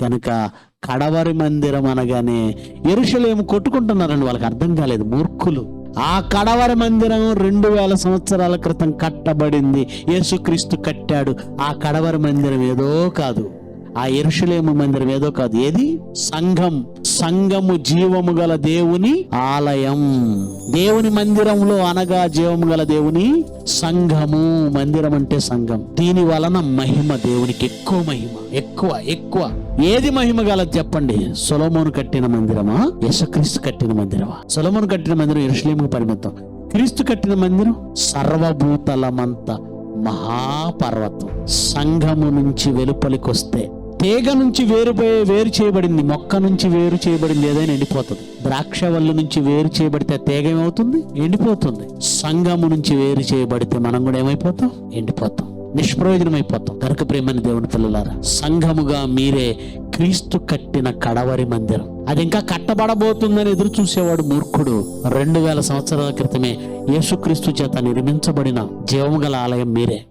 కనుక కడవరి మందిరం అనగానే ఎరుషలేము కొట్టుకుంటున్నారని వాళ్ళకి అర్థం కాలేదు మూర్ఖులు. ఆ కడవరి మందిరం రెండు వేల సంవత్సరాల క్రితం కట్టబడింది. యేసుక్రీస్తు కట్టాడు. ఆ కడవరి మందిరం ఏదో కాదు. ఆ ఎరుషులేము మందిరం ఏదో కాదు. ఏది? సంఘం. సంఘము జీవము గల దేవుని ఆలయం. దేవుని మందిరంలో అనగా జీవము గల దేవుని సంఘము. మందిరం అంటే సంఘం. దీని వలన మహిమ దేవునికి ఎక్కువ మహిమ. ఎక్కువ ఎక్కువ. ఏది మహిమ గలది చెప్పండి? సొలమోను కట్టిన మందిరమా? యశక్రీస్తు కట్టిన మందిరమా? సొలమోను కట్టిన మందిరం ఎరుషులేముకు పరిమితం. క్రీస్తు కట్టిన మందిరం సర్వభూతలమంత మహాపర్వతం. సంఘము నుంచి వెలుపలికొస్తే తీగ నుంచి వేరుపోయే వేరు చేయబడింది మొక్క నుంచి వేరు చేయబడింది ఏదైనా ఎండిపోతుంది. ద్రాక్ష వల్లు నుంచి వేరు చేయబడితే తీగ ఏమవుతుంది? ఎండిపోతుంది. సంఘము నుంచి వేరు చేయబడితే మనం కూడా ఏమైపోతాం? ఎండిపోతాం. నిష్ప్రయోజనమైపోతాం. కనుక ప్రేమని దేవుని పిల్లలారా సంఘముగా మీరే క్రీస్తు కట్టిన కడవరి మందిరం. అది ఇంకా కట్టబడబోతుందని ఎదురు చూసేవాడు మూర్ఖుడు. రెండు వేల సంవత్సరాల క్రితమే యేసుక్రీస్తు చేత నిర్మించబడిన జీవము గల ఆలయం మీరే.